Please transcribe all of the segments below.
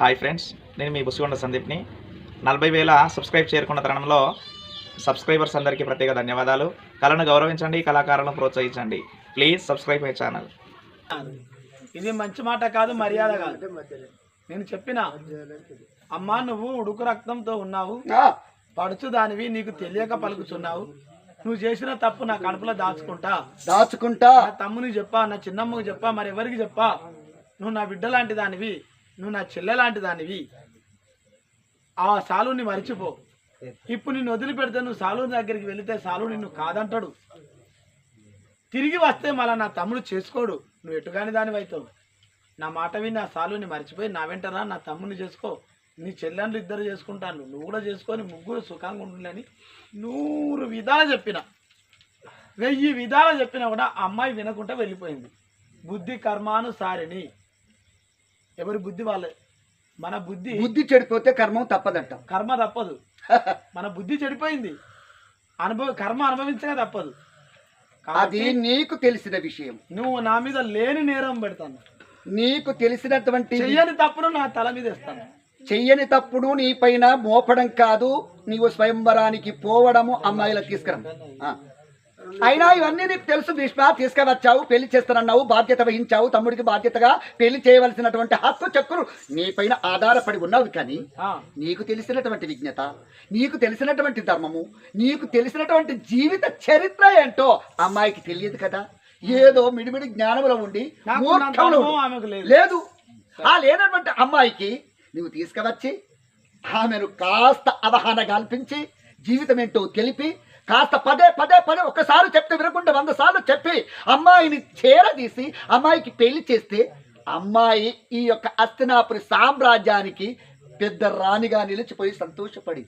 Hi friends నేను మీ బుసిగొండ సందీప్ని. నలభై వేల సబ్స్క్రైబ్ చేరుకున్న తరుణంలో సబ్స్క్రైబర్స్ అందరికీ ప్రత్యేక ధన్యవాదాలు. కళను గౌరవించండి కళాకారులను ప్రోత్సహించండి. Please subscribe my channel. ఇది మంచి మాట కాదు మర్యాద కాదు. నేను చెప్పిన అమ్మా నువ్వు ఉడుకు రక్తంతో ఉన్నావు. పడుచు దానివి నీకు తెలియక పలుకుతున్నావు. నువ్వు చేసిన తప్పు నా కడుపులో దాచుకుంటా. దాచుకుంటా. నా తమ్మునికి చెప్పా నా చిన్నమ్మకి చెప్పా మరి ఎవరికి చెప్పా? నువ్వు నా బిడ్డ లాంటి దానివి. నువ్వు నా చెల్లెలాంటి దానివి. ఆ సాలుని మర్చిపో. ఇప్పుడు నిన్ను వదిలిపెడితే నువ్వు సాలూన్ దగ్గరికి వెళితే సాలు నిన్ను కాదంటాడు. తిరిగి వస్తే మళ్ళీ నా తమ్ముడు చేసుకోడు. నువ్వు ఎటుగాని దానివైతో నా మాట విని నా సాలుని మర్చిపోయి నా వెంటరా నా తమ్ముని చేసుకో. నీ చెల్లెళ్ళు ఇద్దరు చేసుకుంటాను నువ్వు కూడా చేసుకొని ముగ్గురు సుఖంగా ఉండాలని నూరు విధాలు చెప్పిన. వెయ్యి విధాలు చెప్పినా కూడా అమ్మాయి వినకుండా వెళ్ళిపోయింది. బుద్ధి కర్మానుసారిని ఎవరి బుద్ధి వాళ్ళే. మన బుద్ధి బుద్ధి చెడిపోతే కర్మం తప్పదంట. కర్మ తప్పదు. మన బుద్ధి చెడిపోయింది. అనుభవ కర్మ అనుభవించగా తప్పదు. అది నీకు తెలిసిన విషయం. నువ్వు నా మీద లేని నేరం పెడతాను. నీకు తెలిసినటువంటి చెయ్యని తప్పును నా తల మీద ఇస్తాను చెయ్యని తప్పుడు నీ పైన మోపడం కాదు. నీవు స్వయంవరానికి పోవడము అమ్మాయిల తీసుకురం. అయినా ఇవన్నీ నీకు తెలుసు భీష్మ. తీసుకువచ్చావు పెళ్ళి చేస్తానన్నావు బాధ్యత వహించావు తమ్ముడికి బాధ్యతగా పెళ్ళి చేయవలసినటువంటి హక్కు చెక్కులు నీ పైన ఆధారపడి ఉన్నావు కానీ నీకు తెలిసినటువంటి విజ్ఞత నీకు తెలిసినటువంటి ధర్మము నీకు తెలిసినటువంటి జీవిత చరిత్ర ఏంటో అమ్మాయికి తెలియదు కదా. ఏదో మిడిమిడి జ్ఞానములో ఉండి లేదు. లేదు. ఆ లేనటువంటి అమ్మాయికి నువ్వు తీసుకువచ్చి ఆమెను కాస్త అవగాహన కల్పించి జీవితం ఏంటో తెలిపి కాస్త పదే పదే పదే ఒకసారి చెప్తే వినకుండా వంద సార్లు చెప్పి అమ్మాయిని చేరదీసి అమ్మాయికి పెళ్ళి చేస్తే అమ్మాయి ఈ యొక్క అస్తినాపురి సామ్రాజ్యానికి పెద్ద రాణిగా నిలిచిపోయి సంతోషపడి.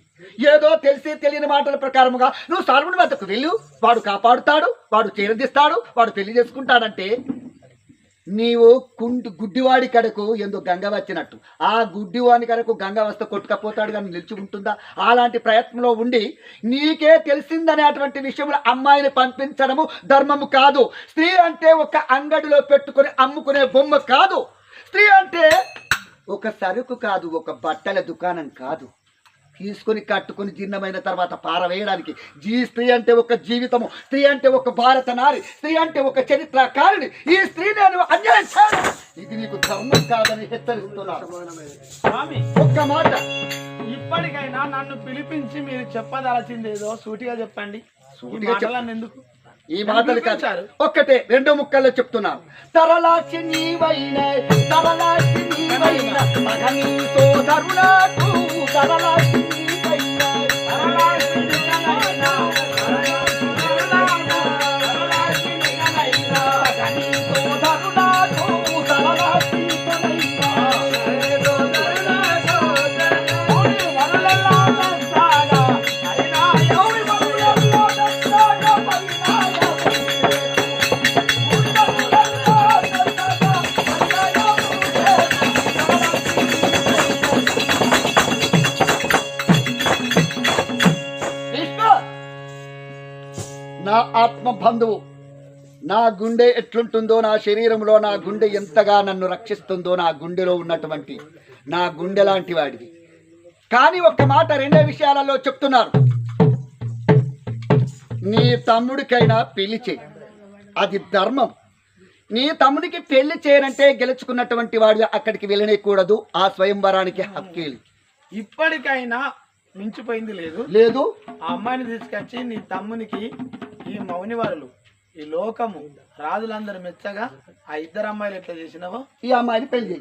ఏదో తెలిసి తెలియని మాటల ప్రకారముగా నువ్వు సార్వుని వద్దకు వెళ్ళు. వాడు కాపాడుతాడు వాడు చేరదీస్తాడు వాడు పెళ్ళి చేసుకుంటాడంటే నీవు కుంటి గుడ్డివాడి కడకు ఎందుకు గంగ వచ్చినట్టు. ఆ గుడ్డివాడి కడకు గంగ వస్తే కొట్టుకపోతాడు కానీ నిలిచి ఉంటుందా? అలాంటి ప్రయత్నంలో ఉండి నీకే తెలిసిందనేటువంటి విషయంలో అమ్మాయిని పంపించడము ధర్మము కాదు. స్త్రీ అంటే ఒక అంగడిలో పెట్టుకొని అమ్ముకునే బొమ్మ కాదు. స్త్రీ అంటే ఒక సరుకు కాదు ఒక బట్టల దుకాణం కాదు. తీసుకొని కట్టుకొని జీర్ణమైన తర్వాత పారవేయడానికి. జీ స్త్రీ అంటే ఒక జీవితము స్త్రీ అంటే ఒక భారత నారి స్త్రీ అంటే ఒక చరిత్రకారిణి ఈ స్త్రీ నేను అన్యాయం ఇది నీకు ధర్మం కాదని హెచ్చరిస్తున్నాను. స్వామి ఒక్క మాట. ఇప్పటికైనా నన్ను పిలిపించి మీరు చెప్పదలసింది ఏదో సూటిగా చెప్పండి ఎందుకు ఈ మాటలు కాదు. ఒక్కటే రెండు ముక్కల్లో చెప్తున్నాను తరలాచి నీవైన తరలాచి నీవైన మగని సోదరులకు తరలాచి గుండె ఎట్లుంటుందో నా శరీరంలో నా గుండె ఎంతగా నన్ను రక్షిస్తుందో నా గుండెలో ఉన్నటువంటి నా గుండె లాంటి వాడిది. కానీ ఒక్క మాట రెండే విషయాలలో చెప్తున్నారు. నీ తమ్ముడికైనా పెళ్ళి చేయి. అది ధర్మం. నీ తమ్ముడికి పెళ్ళి చేయనంటే గెలుచుకున్నటువంటి వాడు అక్కడికి వెళ్ళనేకూడదు ఆ స్వయంవరానికి హక్కేలి. ఇప్పటికైనా మించిపోయింది లేదు. లేదు. ఆ అమ్మాయిని తీసుకొచ్చి నీ తమ్మునికి ఈ మౌనివారులు ఈ లోకము రాజులందరూ మెచ్చగా ఆ ఇద్దరు అమ్మాయిలు ఎట్లా చేసినావో? ఈ అమ్మాయిని పెళ్ళి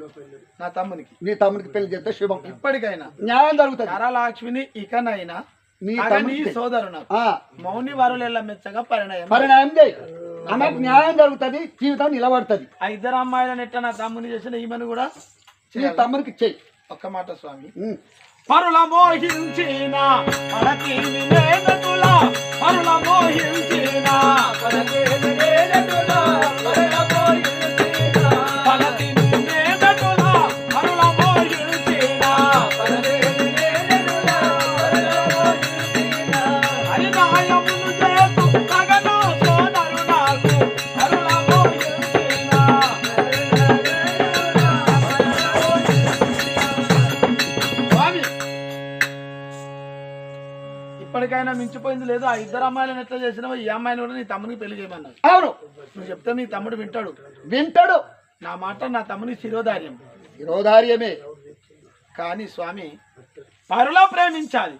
నా తమ్మునికి. నీ తమ్ముడికి పెళ్ళి చేస్తే శుభం. ఇప్పటికైనా న్యాయం జరుగుతుంది. కరలాక్ష్మిని ఇకనైనా నీ సోదరున మౌని వారులు మెచ్చగా పరిణయం పరిణామం చేయి. ఆమెకు న్యాయం జరుగుతుంది జీవితం నిలబడుతుంది. ఆ ఇద్దరు అమ్మాయిలను ఎట్లా నా తమ్ముని చేసిన ఈమెను కూడా నీ తమ్ముడికి చెయ్యి ఒక్క మాట స్వామి. పరుల మోహించిన లేనటుల పరుల మోహించిన Hallelujah. ఇప్పటికైనా మించిపోయింది లేదు. ఆ ఇద్దరు అమ్మాయిలను ఎట్లా చేసినావో ఈ అమ్మాయిని కూడా నీ తమ్మునికి పెళ్ళి చేయమన్నావు అవును. నువ్వు చెప్తే నీ తమ్ముడు వింటాడు. వింటాడు. నా మాట నా తమ్ముని శిరోధార్యం. శిరోధార్యమే. కానీ స్వామి పరులో ప్రేమించాలి.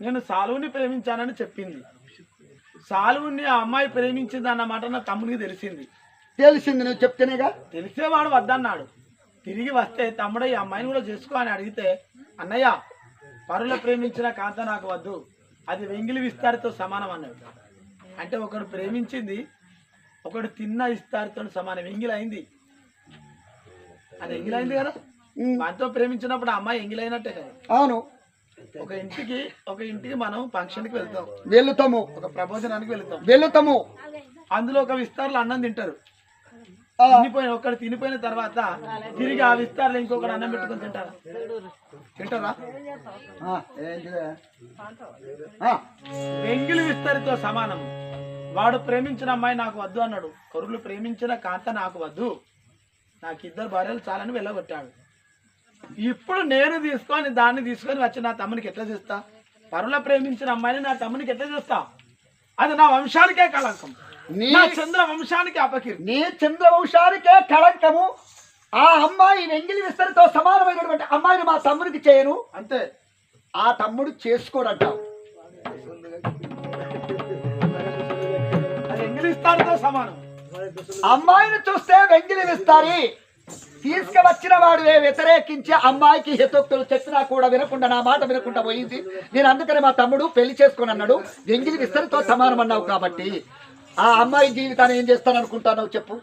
నేను సాలువుని ప్రేమించానని చెప్పింది. సాలువుని ఆ అమ్మాయి ప్రేమించింది అన్న మాట నా తమ్మునికి తెలిసింది. తెలిసింది నువ్వు చెప్తేనేగా? తెలిసేవాడు వద్దన్నాడు. తిరిగి వస్తే తమ్ముడు ఈ అమ్మాయిని కూడా చేసుకో అని అడిగితే అన్నయ్య పరుల ప్రేమించిన కాంత నాకు వద్దు. అది వెంగిలి విస్తారితో సమానం అన్నాడు. అంటే ఒకడు ప్రేమించింది ఒకడు తిన్న ఇస్తారితో సమానం. ఎంగిలైంది అది ఎంగిలైంది కదా? మనతో ప్రేమించినప్పుడు అమ్మాయి ఎంగిలైనట్టే కదా? అవును. ఒక ఇంటికి ఒక ఇంటికి మనం ఫంక్షన్కి వెళ్తాం. వెళుతాము. ఒక ప్రబోధనానికి వెళ్తాం. వెళుతాము. అందులో ఒక విస్తారులో అన్నం తింటారు. తినిపోయిన ఒకడు తినిపోయిన తర్వాత తిరిగి ఆ విస్తారులో ఇంకొకటి అన్నం పెట్టుకొని తింటారా? తింటారా? వెంగిలి విస్తరితో సమానం. వాడు ప్రేమించిన అమ్మాయి నాకు వద్దు అన్నాడు. కొరులు ప్రేమించిన కాంత నాకు వద్దు. నాకు ఇద్దరు భార్యలు చాలని వెళ్ళగొట్టాడు. ఇప్పుడు నేను తీసుకొని దాన్ని తీసుకొని వచ్చి నా తమ్మునికి ఎట్లా చేస్తా? పరుల ప్రేమించిన అమ్మాయిని నా తమ్మునికి ఎట్లా చేస్తా? అది నా వంశానికే కళంకం. నీ నా చంద్ర వంశానికి అపకీర్తి. నీ చంద్రవంశానికే కళంకము. ఆ అమ్మాయి వెంగిలి విస్తరితో సమానమైనటువంటి అమ్మాయిని మా తమ్ముడికి చేయను. అంతే. ఆ తమ్ముడు చేసుకోడంట. సమానం. అమ్మాయిని చూస్తే వెంగిలి విస్తారి. తీసుకువచ్చిన వాడివే వ్యతిరేకించి అమ్మాయికి హితోక్తులు చెప్పినా కూడా వినకుండా నా మాట వినకుండా పోయింది. నేను అందుకని మా తమ్ముడు పెళ్ళి చేసుకుని అన్నాడు వెంగిలి విస్తరితో సమానం అన్నావు కాబట్టి. ఆ అమ్మాయి జీవితాన్ని ఏం చేస్తాను అనుకుంటాను చెప్పు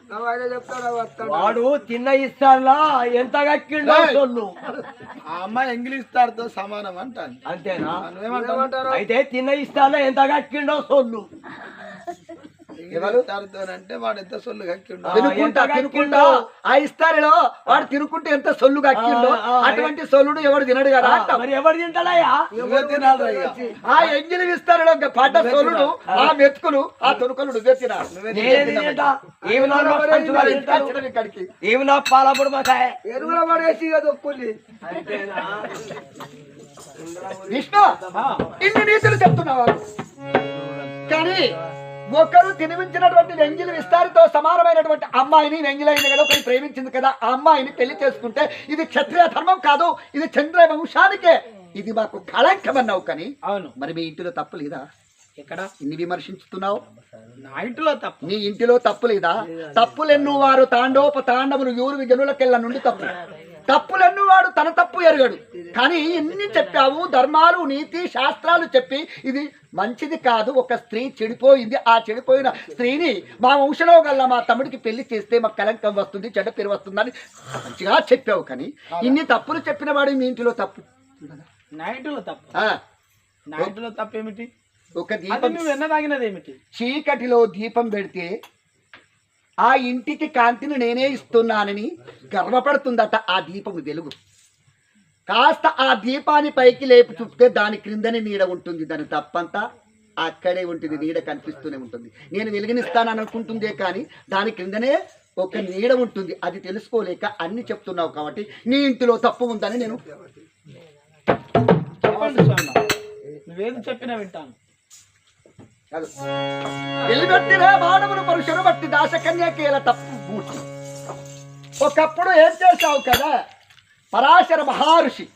వాడు తిన్న ఇస్తారా ఎంత కక్కిండో! సొల్లు. ఆ అమ్మాయి ఎంగిలిస్తాడుతో సమానం అంటాను అంతేనా? అయితే తిన్న ఇస్తారా ఎంత కక్కిండో సొల్లు. అంటే వాడు ఎంత సొల్లు కక్కిండు. తినుకుంటా తినుకుంటా. ఆ ఇస్తారిలో వాడు తినుకుంటే ఎంత ఆ, ఆ, అటువంటి సొల్లుడు ఎవడు తినడు కదా. మరి ఎవరు తింటాడయ్యా. ఆ ఎంగిలి పడ్డ సొల్లుడు ఆ మెతుకులు ఆ తునుకలు నువ్వే తినాలి. ఏమి నా పాలప్పుడు మాకాయ? ఎరువుల పడేసి విష్ణు ఇన్ని నీతులు చెప్తున్నావా. కానీ ఒకరు తినిపించినటువంటి వెంగిలి విస్తారితో సమానమైనటువంటి అమ్మాయిని వెంగిలైంది కదా ఒకరు ప్రేమించింది కదా ఆ అమ్మాయిని పెళ్ళి చేసుకుంటే ఇది క్షత్రియ ధర్మం కాదు ఇది చంద్ర వంశానికే. ఇది మాకు కళంకమన్నావు కానీ. అవును. మరి మీ ఇంటిలో తప్పు లేదా? ఎక్కడ? ఇన్ని విమర్శించుతున్నావు? నా ఇంటిలో తప్పు. నీ ఇంటిలో తప్పు లేదా? తప్పులెన్ను వారు తాండోప తాండములు యూరు జనులకెళ్ళ నుండి తప్పు. తప్పులెన్ను వాడు తన తప్పు ఎరగడు. కానీ ఎన్ని చెప్పావు ధర్మాలు నీతి శాస్త్రాలు చెప్పి ఇది మంచిది కాదు ఒక స్త్రీ చెడిపోయింది. ఆ చెడిపోయిన స్త్రీని మా వంశంలో గల్ల మా తమ్ముడికి పెళ్ళి చేస్తే మాకు కలంకం వస్తుంది చెడ్డ పేరు వస్తుందని మంచిగా చెప్పావు. కానీ ఇన్ని తప్పులు చెప్పిన వాడు మీ ఇంటిలో తప్పు. నా ఇంటిలో తప్పు. ఆ, నా ఇంటిలో తప్పు ఏమిటి? ఒక దీపం చీకటిలో దీపం పెడితే ఆ ఇంటికి కాంతిని నేనే ఇస్తున్నానని గర్వపడుతుందట ఆ దీపం వెలుగు. కాస్త ఆ దీపాన్ని పైకి లేపి చూపితే దాని క్రిందనే నీడ ఉంటుంది. దాని తప్పంతా అక్కడే ఉంటుంది. నీడ కనిపిస్తూనే ఉంటుంది. నేను వెలుగునిస్తానని అనుకుంటుందే కానీ దాని క్రిందనే ఒక నీడ ఉంటుంది. అది తెలుసుకోలేక అన్ని చెప్తున్నావు కాబట్టి నీ ఇంటిలో తప్పు ఉందని నేను చెప్పిన చెప్పినా వింటాను. కాదు. వెలుగొట్టిన మానవులు బట్టి దాసకన్యకేల తప్పు మూర్తి. ఒకప్పుడు ఏం చేశావు కదా? పరాశర మహర్షి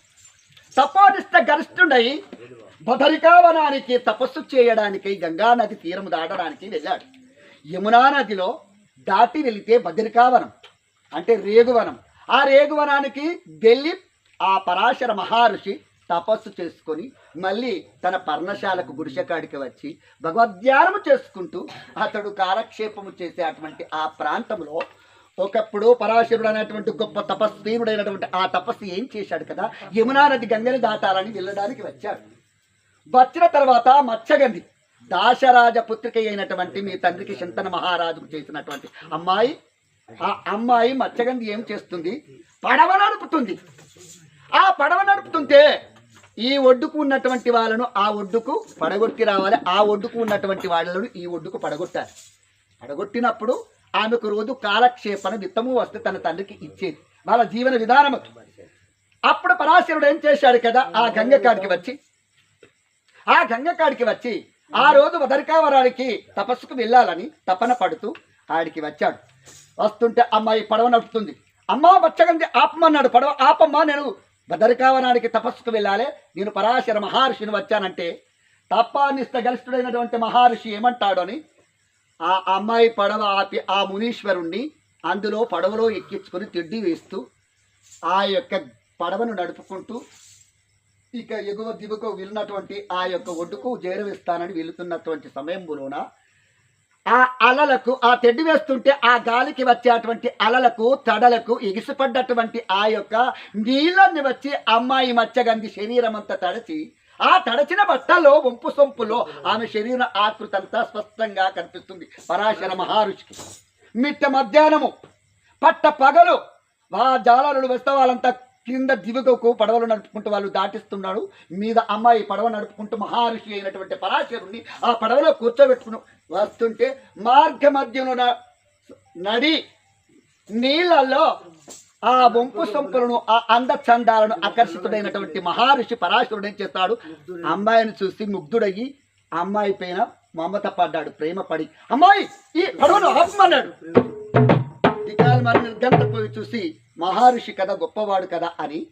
తపోనిష్ట గరిష్ఠుడై బదరికావనానికి తపస్సు చేయడానికి గంగా నది దాటడానికి వెళ్ళాడు. యమునా నదిలో దాటి వెళితే బదరికావనం అంటే రేగువనం. ఆ రేగువనానికి వెళ్ళి ఆ పరాశర మహర్షి తపస్సు చేసుకొని మళ్ళీ తన పర్ణశాలకు గుడిసెకాడికి వచ్చి భగవద్ధ్యానము చేసుకుంటూ అతడు కాలక్షేపము చేసే అటువంటి ఆ ప్రాంతంలో ఒకప్పుడు పరాశరుడు అనేటువంటి గొప్ప తపస్వీనుడైనటువంటి ఆ తపస్సు ఏం చేశాడు కదా? యమునా నది గంగని దాటాలని వెళ్ళడానికి వచ్చాడు. వచ్చిన తర్వాత మత్స్యగంధి దాశరాజ పుత్రిక అయినటువంటి మీ తండ్రికి శంతన మహారాజుకు చేసినటువంటి అమ్మాయి ఆ అమ్మాయి మత్స్యగంధి ఏం చేస్తుంది? పడవ నడుపుతుంది. ఆ పడవ నడుపుతుంటే ఈ ఒడ్డుకు ఉన్నటువంటి వాళ్ళను ఆ ఒడ్డుకు పడగొట్టి రావాలి. ఆ ఒడ్డుకు ఉన్నటువంటి వాళ్ళను ఈ ఒడ్డుకు పడగొట్టాలి. పడగొట్టినప్పుడు ఆమెకు రోజు కాలక్షేపణ విత్తము వస్తే తన తండ్రికి ఇచ్చేది. వాళ్ళ జీవన విధానం అప్పుడు పరాశరుడు ఏం చేశాడు కదా? ఆ గంగ కాడికి వచ్చి ఆ గంగ కాడికి వచ్చి ఆ రోజు వదరికావరానికి తపస్సుకు వెళ్ళాలని తపన పడుతూ ఆడికి వచ్చాడు. వస్తుంటే అమ్మాయి పడవ నడుపుతుంది. అమ్మ వచ్చగంది ఆపమన్నాడు. పడవ ఆపమ్మ నేను భద్రకావనానికి తపస్సుకు వెళ్ళాలి. నేను పరాశర మహర్షిని వచ్చానంటే తప్పానిస్త గలిష్ఠుడైనటువంటి మహర్షి ఏమంటాడు అని ఆ అమ్మాయి పడవ ఆపి ఆ మునీశ్వరుణ్ణి అందులో పడవలో ఎక్కించుకొని తిడ్డి వేస్తూ ఆ యొక్క పడవను నడుపుకుంటూ ఇక ఎగువ దిగుకు వెళ్ళినటువంటి ఆ యొక్క ఒడ్డుకు చేరవేస్తానని వెళుతున్నటువంటి సమయంలోన ఆ అలలకు ఆ తెడ్డి వేస్తుంటే ఆ గాలికి వచ్చేటువంటి అలలకు తడలకు ఎగిసిపడ్డటువంటి ఆ యొక్క నీళ్ళని వచ్చి అమ్మాయి మచ్చగంది శరీరం అంతా తడిచి ఆ తడచిన బట్టలో వంపు సొంపులో ఆమె శరీర ఆకృతి అంతా స్పష్టంగా కనిపిస్తుంది. పరాశర మహర్షికి. మిట్ట మధ్యాహ్నము. పట్ట పగలు. ఆ జాలరుడు వస్తే వాళ్ళంతా కింద దిగువకు పడవలు నడుపుకుంటూ వాళ్ళు దాటిస్తున్నాడు. మీద అమ్మాయి పడవ నడుపుకుంటూ మహర్షి అయినటువంటి పరాశరుణ్ణి ఆ పడవలో కూర్చోబెట్టుకుని వస్తుంటే మార్గ మధ్యంలో నడి నీళ్ళల్లో ఆ వంపు సొంపులను ఆ అందచందాలను ఆకర్షితుడైనటువంటి మహర్షి పరాశరుడు ఏం చేస్తాడు? అమ్మాయిని చూసి ముగ్ధుడయ్యి అమ్మాయి పైన మమత పడ్డాడు ప్రేమ పడి అమ్మాయి ఈ పడవను ఆపమన్నాడు. దిగాలు మరి నిర్గంతపోయి చూసి మహర్షి కదా గొప్పవాడు కదా అని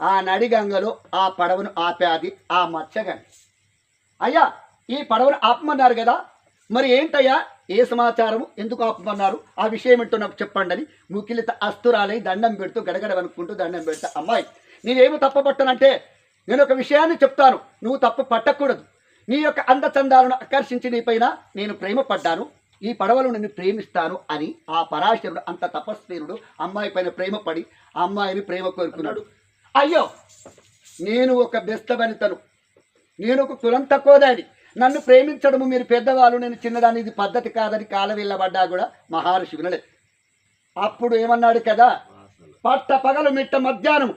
ఆ నడిగంగలో ఆ పడవను ఆపాది ఆ మత్స్యగండి అయ్యా ఈ పడవను ఆపమన్నారు కదా. మరి ఏంటయ్యా? ఏ సమాచారం ఎందుకు ఆపమన్నారు? ఆ విషయం ఏంటో నాకు చెప్పండి అని ముఖిలిత అస్తురాలై దండం పెడుతూ గడగడ అనుకుంటూ దండం పెడతా అమ్మాయి నీవేమి తప్ప పట్టనంటే నేను ఒక విషయాన్ని చెప్తాను. నువ్వు తప్పు పట్టకూడదు. నీ యొక్క అందచందాలను ఆకర్షించి నీ పైన నేను ప్రేమ పడ్డాను ఈ పడవలు నిన్ను ప్రేమిస్తాను అని ఆ పరాశరుడు అంత తపస్వీనుడు అమ్మాయి పైన ప్రేమ పడి ఆ అమ్మాయిని ప్రేమ కోరుకున్నాడు. అయ్యో నేను ఒక బెస్తవనితను నేను ఒక కులం తక్కువదాని నన్ను ప్రేమించడము మీరు పెద్దవాళ్ళు నేను చిన్నదాన్ని ఇది పద్ధతి కాదని కాల వెళ్ళబడ్డా కూడా మహర్షి వినలేదు అప్పుడు ఏమన్నాడు కదా? పట్ట పగలు మిట్ట మధ్యాహ్నం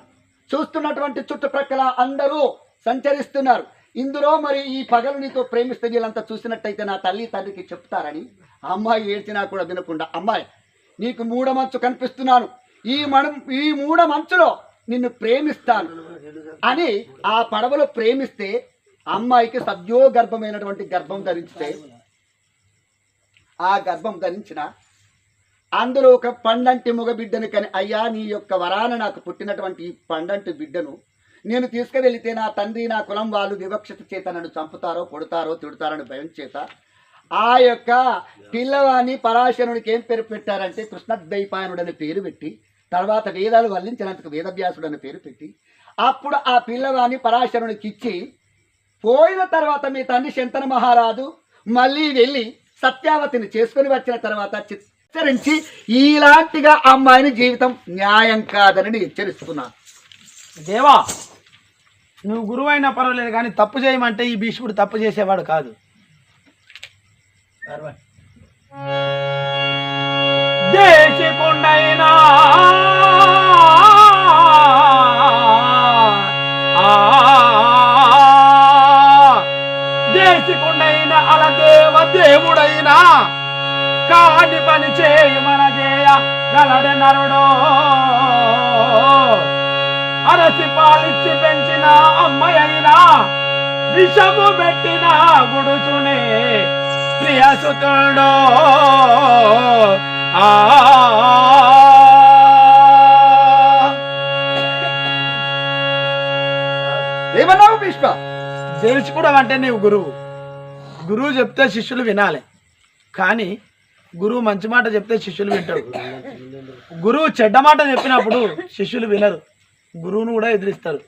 చూస్తున్నటువంటి చుట్టుప్రక్కల అందరూ సంచరిస్తున్నారు. ఇందులో మరి ఈ పగలు నీతో ప్రేమిస్తే వీళ్ళంతా చూసినట్టయితే నా తల్లి తండ్రికి చెప్తారని అమ్మాయి ఏడ్చినా కూడా వినకుండా అమ్మాయి నీకు మూడమంచు కనిపిస్తున్నాను. ఈ మనం ఈ మూడమంచులో నిన్ను ప్రేమిస్తాను. అని ఆ పడవలో ప్రేమిస్తే అమ్మాయికి సద్యో గర్భమైనటువంటి గర్భం ధరించితే ఆ గర్భం ధరించిన అందులో ఒక పండంటి మగ బిడ్డను కానీ అయ్యా నీ యొక్క వరాన నాకు పుట్టినటువంటి ఈ పండంటి బిడ్డను నేను తీసుకువెళితే నా తండ్రి నా కులం వాళ్ళు వివక్షత చేత నన్ను చంపుతారో కొడతారో తిడతారని భయం చేత ఆ యొక్క పిల్లవాని పరాశరునికి ఏం పేరు పెట్టారంటే కృష్ణద్వైపాయనుడు అనే పేరు పెట్టి తర్వాత వేదాలు వల్లించినందుకు వేదవ్యాసుడు అనే పేరు పెట్టి అప్పుడు ఆ పిల్లవాని పరాశరునికి ఇచ్చి పోయిన తర్వాత మీ తండ్రి శంతన మహారాజు మళ్ళీ వెళ్ళి సత్యావతిని చేసుకొని వచ్చిన తర్వాత హెచ్చరించి ఇలాంటిగా అమ్మాయిని జీవితం న్యాయం కాదని నేను హెచ్చరిస్తున్నాను. దేవా నువ్వు గురువు అయినా పర్వాలేదు కానీ తప్పు చేయమంటే ఈ భీష్ముడు తప్పు చేసేవాడు కాదు. దేశికుండైనా విషము పెట్టిన గుడుచునే. ప్రియసుతుడో ఆ. ఏమన్నావు భీష్మ? తెలుసుకోవడం అంటే నీవు గురువు. గురువు చెప్తే శిష్యులు వినాలి. కానీ గురువు మంచి మాట చెప్తే శిష్యులు వింటారు. గురువు చెడ్డ మాట చెప్పినప్పుడు శిష్యులు వినరు. గురువును కూడా ఎదిరిస్తారు.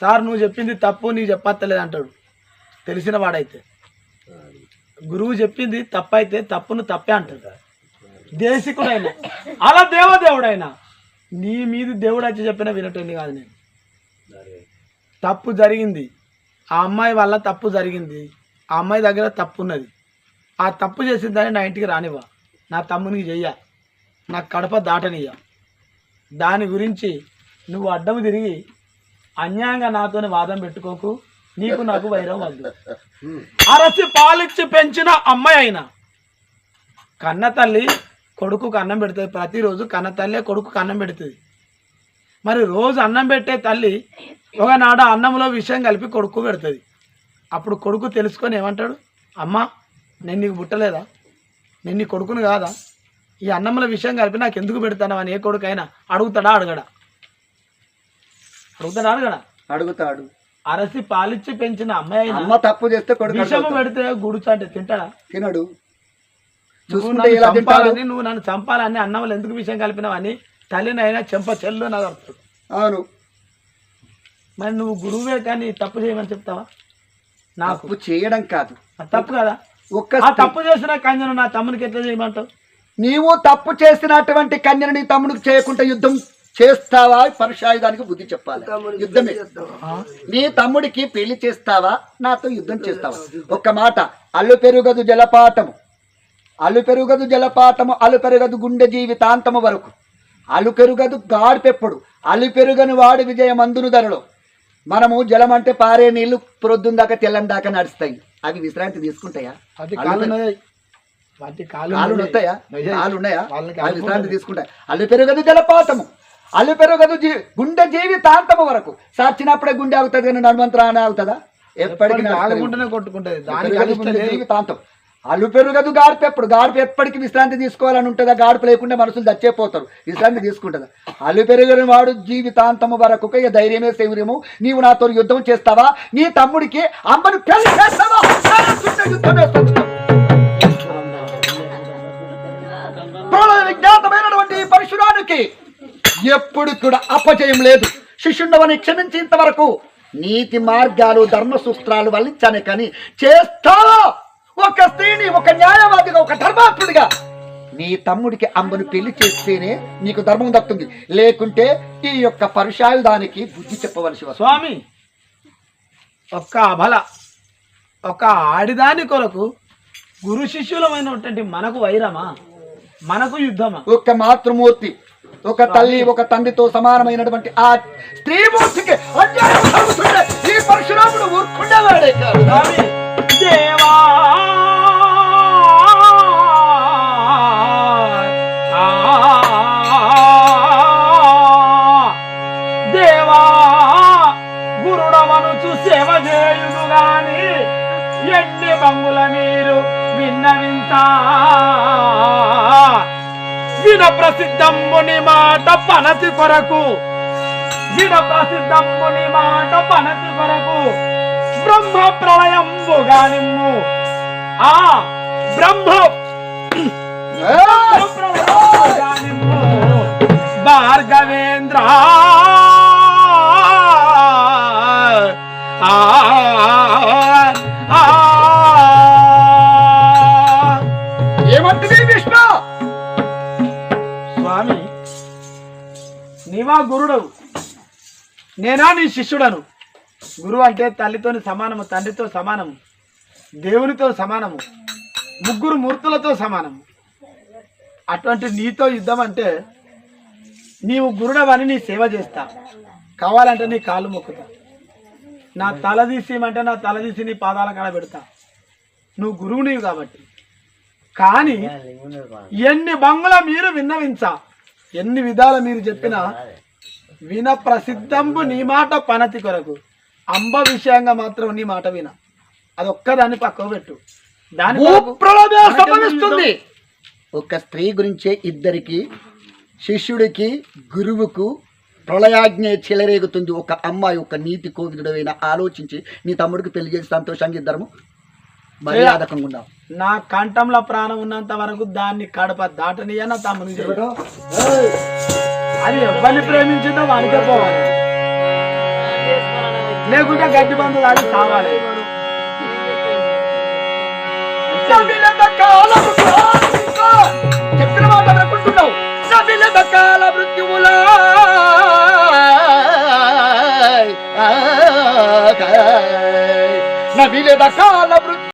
సార్ నువ్వు చెప్పింది తప్పు నీకు చెప్పత్తలేదు అంటాడు. తెలిసిన వాడైతే. గురువు చెప్పింది తప్పైతే తప్పును తప్పే అంటాడు. దేశికుడైనా అలా దేవదేవుడైనా నీ మీద దేవుడు వచ్చి చెప్పినా వినటండి కాదు నేను. తప్పు జరిగింది. ఆ అమ్మాయి వల్ల తప్పు జరిగింది. ఆ అమ్మాయి దగ్గర తప్పు ఉన్నది ఆ తప్పు చేసిన దాన్ని నా ఇంటికి రానివ్వ. నా తమ్మునికి చెయ్య. నా కడప దాటనియ్య. దాని గురించి నువ్వు అడ్డం తిరిగి అన్యాయంగా నాతోని వాదం పెట్టుకోకు. నీకు నాకు వైరం వద్దు. అరసి పాలిచ్చి పెంచిన అమ్మాయి అయినా. కన్న తల్లి కొడుకుకు అన్నం పెడుతుంది. ప్రతిరోజు కన్న తల్లే కొడుకుకు అన్నం పెడుతుంది. మరి రోజు అన్నం పెట్టే తల్లి ఒకనాడు అన్నంలో విషయం కలిపి కొడుకు పెడుతుంది. అప్పుడు కొడుకు తెలుసుకొని ఏమంటాడు? అమ్మా నేను నీకు పుట్టలేదా? నేను నీ కొడుకును కాదా? ఈ అన్నంలో విషయం కలిపి నాకు ఎందుకు పెడతాను అని ఏ కొడుకైనా? అడుగుతాడా అడగడా. అడుగుతాడా అడగడా అడుగుతాడు. అరసి పాలిచ్చి పెంచిన అమ్మాయి అమ్మ తప్పు చేస్తే కొడుకు విషము. పెడితే గుడుచు అంటే తింటాడా? తినడు. చూసుకుంటే తింటాడు? చంపాలని నువ్వు నన్ను చంపాలని అన్నంలో ఎందుకు విషయం కలిపినావని తల్లినైనా చెంప చెల్లు అర్థం అవును. మరి నువ్వు గురువే కానీ తప్పు చేయమని చెప్తావా? నాకు. తప్పు చేయడం కాదు. అది తప్పు కదా? ఒక్క ఆ తప్పు చేసిన కంజను నా తమ్మునికి ఎట్లా చేయమంటావు? నీవు తప్పు చేసినటువంటి కన్యను నీ తమ్ముడికి చేయకుండా యుద్ధం చేస్తావా? పరుషాయుధానికి బుద్ధి చెప్పాలి. యుద్ధమే. నీ తమ్ముడికి పెళ్ళి చేస్తావా? నాతో యుద్ధం చేస్తావా? ఒక్క మాట. అల్లు పెరుగదు జలపాతము. అల్లు పెరుగదు జలపాతము అల్లు పెరుగదు గుండె జీవితాంతము వరకు. అల్లు పెరుగదు గాడిపెప్పుడు. అల్లు పెరుగని వాడు విజయమందును ధరలో. మనము జలం అంటే పారే నీళ్ళు ప్రొద్దున దాకా తెల్లని దాకా నడుస్తాయి. అవి విశ్రాంతి తీసుకుంటాయా? కాళ్ళు పెరుగు- ఉన్నాయి. కాళ్ళు ఉన్నాయి. అవి విశ్రాంతి తీసుకుంటాయి. అల్లు పెరుగదు జలపాతము. అల్లు పెరుగదు గుండె జీవితాంతము వరకు. సాచినప్పుడే గుండె ఆగుతుంది కానీ నడుమంతరానే ఆగుతుందా? ఎప్పటికీ కొట్టుకుంటది. జీవితాంతం అల్లు పెరుగదు గాడిప ఎప్పుడు? గాడిప ఎప్పటికీ విశ్రాంతి తీసుకోవాలని ఉంటుందా? గాడిప లేకుండా మనుషులు చచ్చేపోతారు. విశ్రాంతి తీసుకుంటుందా? అల్లు పెరుగని వాడు జీవితాంతము వరకు ఇక ధైర్యమే శౌర్యము. నీవు నాతో యుద్ధం చేస్తావా? నీ తమ్ముడికి అమ్మను పెళ్ళి చేస్తావా? విజ్ఞాతమైనటువంటి పరశురానికి ఎప్పుడు కూడా అపజయం లేదు. శిష్యుండవని క్షమించేంత వరకు నీతి మార్గాలు ధర్మ సూత్రాలు వల్లించానే కానీ చేస్తావా ఒక స్త్రీని ఒక న్యాయవాదిగా ఒక ధర్మాత్ముడిగా నీ తమ్ముడికి అమ్మను పెళ్ళి చేస్తేనే నీకు ధర్మం దక్కుతుంది. లేకుంటే ఈ యొక్క పరుషాయుధానికి బుద్ధి చెప్పవలసి స్వామి ఒక్క అబల ఒక ఆడిదాని కొరకు గురు శిష్యులమైనటువంటి మనకు వైరమా? మనకు యుద్ధమా? ఒక మాతృమూర్తి ఒక తల్లి ఒక తండ్రితో సమానమైనటువంటి ఆ స్త్రీమూర్తికి అన్యాయం జరుగుతుంటే ఈ పరశురాముడు ఊరుకుండేవాడే కాదు. దేవా దేవా గురుడవనుచు సేవ చేయును గాని ఎన్ని బంగుల మీరు విన్నవింత? విన ప్రసిద్ధమ్ముని మాట పనతి కొరకు. విన ప్రసిద్ధమ్ముని మాట పనతి కొరకు. బ్రహ్మ ప్రళయంబుగా నిమ్ము ఆ బ్రహ్మ. భార్గవేంద్ర గురుడవు. నేనా నీ శిష్యుడను? గురువు అంటే తల్లితోని సమానము తండ్రితో సమానము దేవునితో సమానము ముగ్గురు మూర్తులతో సమానము. అటువంటి నీతో యుద్ధం అంటే నీవు గురుడవని నీ సేవ చేస్తా. కావాలంటే నీ కాళ్ళు మొక్కుతా. నా తల తీసేయమంటే నా తల తీసి నీ పాదాల కాడ పెడతా. నువ్వు గురువు నీవు కాబట్టి. కానీ ఎన్ని బంగుల మీరు విన్నవించా. ఎన్ని విధాల మీరు చెప్పినా విన ప్రసిద్ధంబు నీ మాట పనతి కొరకు. అంబ విషయంగా మాత్రం నీ మాట విన. అదొక్కదాన్ని పక్కకు పెట్టు. దాని సంభవిస్తుంది? ఒక స్త్రీ గురించే ఇద్దరికి శిష్యుడికి గురువుకు ప్రళయాజ్ఞ చెలరేగుతుంది. ఒక అమ్మాయి ఒక నీతి కోవిదుడైన ఆలోచించి నీ తమ్ముడికి పెళ్ళి చేసి సంతోషంగా ఇద్దరము మర్యాదకంగా ఉన్నాం నా కంఠంలో ప్రాణం ఉన్నంత వరకు దాన్ని కడప దాటనియా నా తమ్ముని చెయ్యి. అది ఎవరిని ప్రేమించిందో వానికే పోవాలి లేకుంటే గడ్డి బంధు దాడి కావాలి చెప్పిన మాట అనుకుంటున్నావు నవిలద కాల మృత్యువులా నవిల కాల మృత్యు